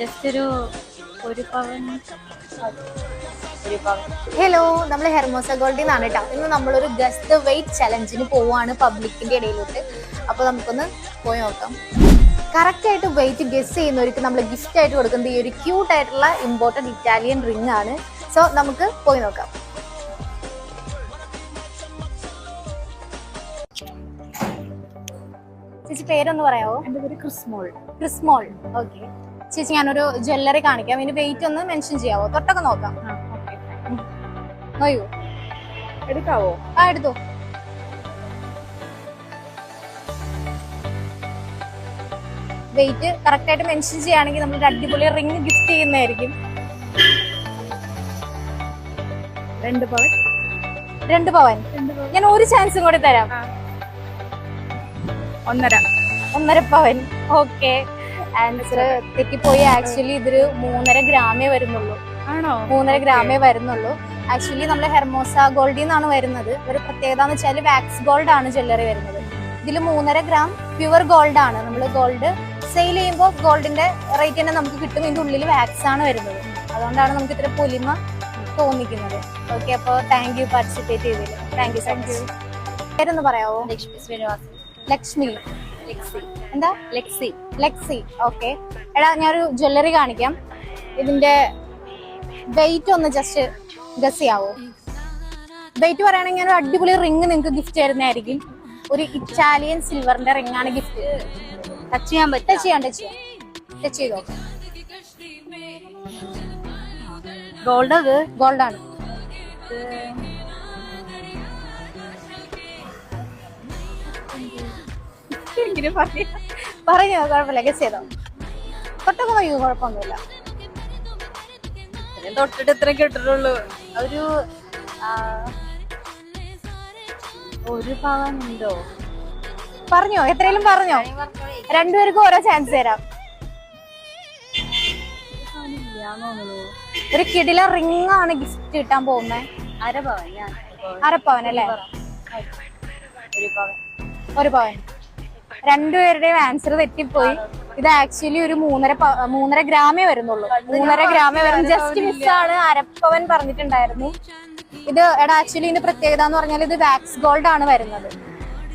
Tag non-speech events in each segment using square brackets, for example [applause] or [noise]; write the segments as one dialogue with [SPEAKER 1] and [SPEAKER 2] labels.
[SPEAKER 1] Just ഒരു ഒരു പവൻ.
[SPEAKER 2] Hello നമ്മൾ ഹെർമോസ ഗോൾഡിൽ നിന്നാണ് കേട്ടോ. ഇന്ന് നമ്മളൊരു ഗസ്റ്റ് വെയിറ്റ് ചലഞ്ചിന് പോവാണ് പബ്ലിക്കിന്റെ ഇടയിലോട്ട്. അപ്പൊ നമുക്കൊന്ന് പോയി നോക്കാം. കറക്റ്റ് ആയിട്ട് വെയിറ്റ് ഗസ് ചെയ്യുന്നവർക്ക് നമ്മൾ ഗിഫ്റ്റ് ആയിട്ട് കൊടുക്കുന്നത് ഈ ഒരു ക്യൂട്ട് ആയിട്ടുള്ള ഇമ്പോർട്ടന്റ് ഇറ്റാലിയൻ റിംഗ് ആണ്. സോ നമുക്ക് പോയി നോക്കാം. ചേച്ചി പേരൊന്ന് പറയാവോ?
[SPEAKER 1] എന്റെ പേര് ക്രിസ്മോൾ.
[SPEAKER 2] ക്രിസ്മോൾ. ഓക്കെ ചേച്ചി ഞാനൊരു ജ്വല്ലറി കാണിക്കാം. ഇതിന്റെ വെയിറ്റ് ഒന്ന് മെൻഷൻ ചെയ്യാവോ? തൊട്ടൊക്കെ നോക്കാം. അയ്യോ
[SPEAKER 1] എടുക്കാവോ?
[SPEAKER 2] ആ എടുത്തോ. വെയിറ്റ് കറക്റ്റ് ആയിട്ട് മെൻഷൻ ചെയ്യുകയാണെങ്കിൽ നമ്മൾ അടിപൊളി റിംഗ് ഗിഫ്റ്റ് ചെയ്യുന്നതായിരിക്കും.
[SPEAKER 1] രണ്ട് പവൻ.
[SPEAKER 2] രണ്ട് പവൻ.
[SPEAKER 1] രണ്ട് പവൻ.
[SPEAKER 2] ഞാൻ ഒരു ചാൻസും കൂടി തരാം.
[SPEAKER 1] ഒന്നര.
[SPEAKER 2] ഒന്നര പവൻ. ഓക്കെ ആൻസർ തെറ്റിപ്പോയി ആക്ച്വലി ഇതൊരു മൂന്നര ഗ്രാമേ വരുന്നുള്ളൂ.
[SPEAKER 1] ആണോ?
[SPEAKER 2] മൂന്നര ഗ്രാമേ വരുന്നുള്ളൂ. ആക്ച്വലി നമ്മൾ ഹെർമോസ ഗോൾഡിൽ നിന്നാണ് വരുന്നത്. ഒരു പ്രത്യേകത എന്ന് വെച്ചാൽ വാക്സ് ഗോൾഡ് ആണ് ജ്വല്ലറി വരുന്നത്. ഇതിൽ മൂന്നര ഗ്രാം പ്യുവർ ഗോൾഡ് ആണ്. നമ്മൾ ഗോൾഡ് സെയിൽ ചെയ്യുമ്പോൾ ഗോൾഡിന്റെ റേറ്റ് തന്നെ നമുക്ക് കിട്ടും. ഇതിന്റെ ഉള്ളിൽ വാക്സ് ആണ് വരുന്നത്. അതുകൊണ്ടാണ് നമുക്ക് ഇത്ര പൊലിമ തോന്നിക്കുന്നത്. ഓക്കെ അപ്പോൾ താങ്ക് യു പാർട്ടിസിപ്പേറ്റ് ചെയ്തതിൽ താങ്ക് യു സോ മച്ച് പേരൊന്ന് പറയാവോ?
[SPEAKER 1] ലക്ഷ്മി ശ്രീനിവാസൻ.
[SPEAKER 2] ലക്ഷ്മി. എന്താ?
[SPEAKER 1] ലെക്സി
[SPEAKER 2] ലെക്സി ഓക്കെ എടാ ഞാനൊരു ജ്വല്ലറി കാണിക്കാം. ഇതിന്റെ വെയിറ്റ് ഒന്ന് ജസ്റ്റ് ഗസ് ചെയ്യാവോ? വെയിറ്റ് പറയുകയാണെങ്കിൽ ഞാൻ ഒരു അടിപൊളി റിങ് നിങ്ങൾക്ക് ഗിഫ്റ്റ് തരുന്നതായിരിക്കും. ഒരു ഇറ്റാലിയൻ സിൽവറിന്റെ റിംഗ് ആണ് ഗിഫ്റ്റ്
[SPEAKER 1] ടച്ച് ചെയ്യാൻ പറ്റും
[SPEAKER 2] ടച്ച്
[SPEAKER 1] പറ്റും
[SPEAKER 2] ചെയ്യാം ടച്ച് ചെയ്യാം. ടച്ച് ചെയ്തോ?
[SPEAKER 1] ഗോൾഡ് അത്?
[SPEAKER 2] ഗോൾഡ്
[SPEAKER 1] എങ്ങനെ പറയാ
[SPEAKER 2] പറഞ്ഞോ കുഴപ്പമില്ല. ഗസ് ചെയ്തോ? തൊട്ടൊക്കെ നോക്കൂ കുഴപ്പമൊന്നുമില്ല.
[SPEAKER 1] ഞാൻ തൊട്ടിട്ട് ഇത്ര കിട്ടിട്ടുള്ളൂ.
[SPEAKER 2] ഒരു
[SPEAKER 1] ഒരു ഉണ്ടോ
[SPEAKER 2] പറഞ്ഞോ എത്രയും പറഞ്ഞോ. രണ്ടുപേർക്കും ഓരോ ചാൻസ് തരാം. ഒരു കിടില റിംഗ് ആണ് ഗിഫ്റ്റ് കിട്ടാൻ പോകുന്നേ.
[SPEAKER 1] അരപ്പവൻ പവൻ
[SPEAKER 2] അരപ്പവൻ അല്ലേ?
[SPEAKER 1] ഒരു പവൻ.
[SPEAKER 2] ഒരു പവൻ. രണ്ടുപേരുടെയും ആൻസർ തെറ്റിപ്പോയി. ഇത് ആക്ച്വലി ഒരു മൂന്നര മൂന്നര ഗ്രാമേ വരുന്നുള്ളൂ. മൂന്നര ഗ്രാമേ വരുന്നു. ജസ്റ്റ് മിസ് ആണ് അരപ്പവൻ പറഞ്ഞിട്ടുണ്ടായിരുന്നു. ഇത് എടാ ആക്ച്വലി ഇതിന്റെ പ്രത്യേകത എന്ന് പറഞ്ഞാൽ ഇത് വാക്സ് ഗോൾഡ് ആണ് വരുന്നത്.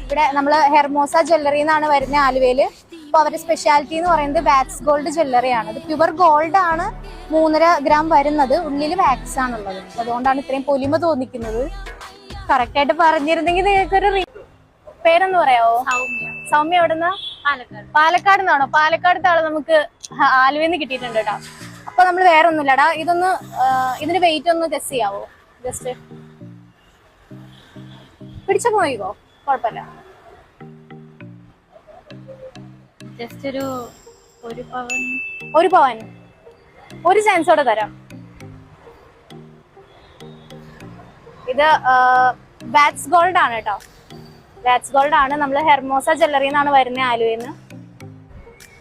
[SPEAKER 2] ഇവിടെ നമ്മൾ ഹെർമോസ ജ്വല്ലറി എന്നാണ് വരുന്നത് ആലുവയിൽ. അപ്പൊ അവരുടെ സ്പെഷ്യാലിറ്റി എന്ന് പറയുന്നത് വാക്സ് ഗോൾഡ് ജ്വല്ലറി ആണ്. ഇത് പ്യുവർ ഗോൾഡ് ആണ് മൂന്നര ഗ്രാം വരുന്നത്. ഉള്ളിൽ വാക്സ് ആണുള്ളത്. അതുകൊണ്ടാണ് ഇത്രയും പൊലിമ തോന്നിക്കുന്നത്. കറക്റ്റ് ആയിട്ട് പറഞ്ഞിരുന്നെങ്കിൽ നിങ്ങൾക്ക് ഒരു പേരെന്ന് പറയാവോ?
[SPEAKER 1] സൗമ്യ.
[SPEAKER 2] എവിടുന്ന?
[SPEAKER 1] പാലക്കാട്.
[SPEAKER 2] പാലക്കാട് നിന്നാണോ പാലക്കാടത്തെ ആൾ നമുക്ക് ആലുവെന്ന് കിട്ടിയിട്ടുണ്ട് കേട്ടോ. അപ്പൊ നമ്മൾ വേറെ ഒന്നുമില്ലടാ ഇതൊന്ന് ഇതിന്റെ വെയിറ്റ് ഒന്ന് ഗസ് ചെയ്യാവോ? ജസ്റ്റ് പിടിച്ച നോക്കിക്കോ കുഴപ്പമില്ല.
[SPEAKER 1] ജസ്റ്റ് ഒരു ഒരു പവൻ.
[SPEAKER 2] ഒരു പവൻ. ഒരു ചാൻസോടെ തരാം. ഇത് വാറ്റ്സ് ഗോൾഡ് ആണ് കേട്ടോ. വാറ്റ്സ് ഗോൾഡ് ആണ്. നമ്മൾ ഹെർമോസ ജ്വല്ലറി എന്നാണ് വരുന്നത് ആലുവയിൽ നിന്ന്.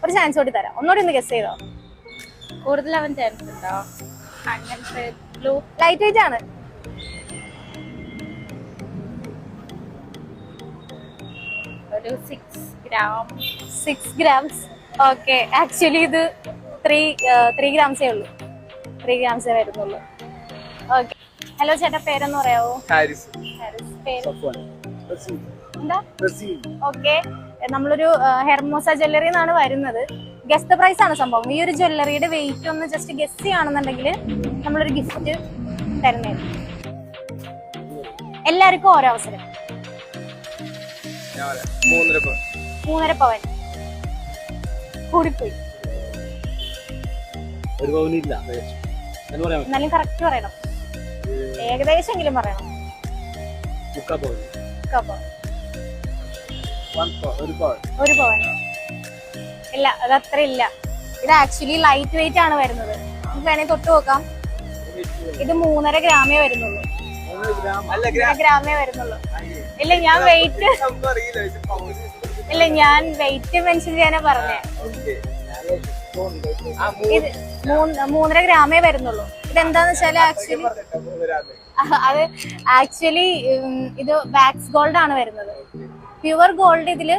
[SPEAKER 2] ഒരു ചാൻസ് കൂടി തരാം. ഒന്നുകൂടി ഒന്ന് ഗസ് ചെയ്തോ?
[SPEAKER 1] കൂടുതൽ അവൻ ചാൻസ് ഉണ്ടോ? അങ്ങനത്തെ ബ്ലൂ
[SPEAKER 2] ലൈറ്റ് വെയിറ്റ് ആണ്.
[SPEAKER 1] ഒരു six gram
[SPEAKER 2] six grams okay actually ഇത് ത്രീ ത്രീ ഗ്രാംസേ ഉള്ളൂ. ത്രീ ഗ്രാംസേ വരുന്നുള്ളൂ. ഓക്കെ ഹലോ ചേട്ടാ പേരെന്ന് പറയാവോ?
[SPEAKER 3] ഹാരിസ്
[SPEAKER 2] ഹാരിസ്, പേര്? എന്താ? ഓക്കെ. നമ്മളൊരു ഹെർമോസ ജ്വല്ലറി എന്നാണ് വരുന്നത്. ഗസ്റ്റ് പ്രൈസ് ആണ് സംഭവം. ഈ ഒരു ജ്വല്ലറിയുടെ വെയിറ്റ് ഒന്ന് ജസ്റ്റ് ഗസ്റ്റ് ചെയ്യുകയാണെന്നുണ്ടെങ്കിൽ നമ്മളൊരു ഗിഫ്റ്റ് തരുന്നേ എല്ലാവർക്കും ഓരോ അവസരം.
[SPEAKER 3] മൂന്നര പവൻ
[SPEAKER 2] കൂടിപ്പോയി. എന്നാലും കറക്റ്റ് പറയണം. ഏകദേശം എങ്കിലും പറയണം.
[SPEAKER 3] മുക്കാ പവൻ
[SPEAKER 2] ഒക്കെ പവൻ.
[SPEAKER 3] ഒരു പവൻ
[SPEAKER 2] ഇല്ല അത് അത്ര ഇല്ല ഇത് ആക്ച്വലി ലൈറ്റ് വെയിറ്റ് ആണ് വരുന്നത്. നമുക്ക് വേണേ തൊട്ട് നോക്കാം. ഇത് മൂന്നര ഗ്രാമേ വരുന്നുള്ളൂ. ഗ്രാമേ വരുന്നുള്ളൂ. ഇല്ല ഞാൻ വെയിറ്റ് ഇല്ല ഞാൻ വെയിറ്റ് മെൻഷൻ ചെയ്യാനാ പറഞ്ഞേ. ഇത് മൂന്നര ഗ്രാമേ വരുന്നുള്ളൂ. ഇതെന്താന്ന് വെച്ചാൽ ആക്ച്വലി [laughs] അത് ആക്ച്വലി ഇത് വാക്സ് ഗോൾഡ് ആണ് വരുന്നത്. പ്യുവർ ഗോൾഡ് ഇതിൽ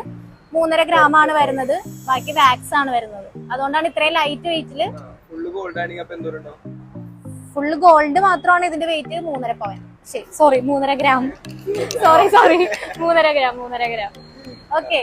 [SPEAKER 2] മൂന്നര ഗ്രാം ആണ് വരുന്നത്. ബാക്കി വാക്സ് ആണ് വരുന്നത്. അതുകൊണ്ടാണ് ഇത്രയും ലൈറ്റ്
[SPEAKER 3] വെയിറ്റിൽ
[SPEAKER 2] ഫുള്ള് ഗോൾഡ് മാത്രമാണ് ഇതിന്റെ വെയിറ്റ് മൂന്നര പവൻ ശരി സോറി മൂന്നര ഗ്രാം സോറി സോറി മൂന്നര ഗ്രാം മൂന്നര ഗ്രാം ഓക്കെ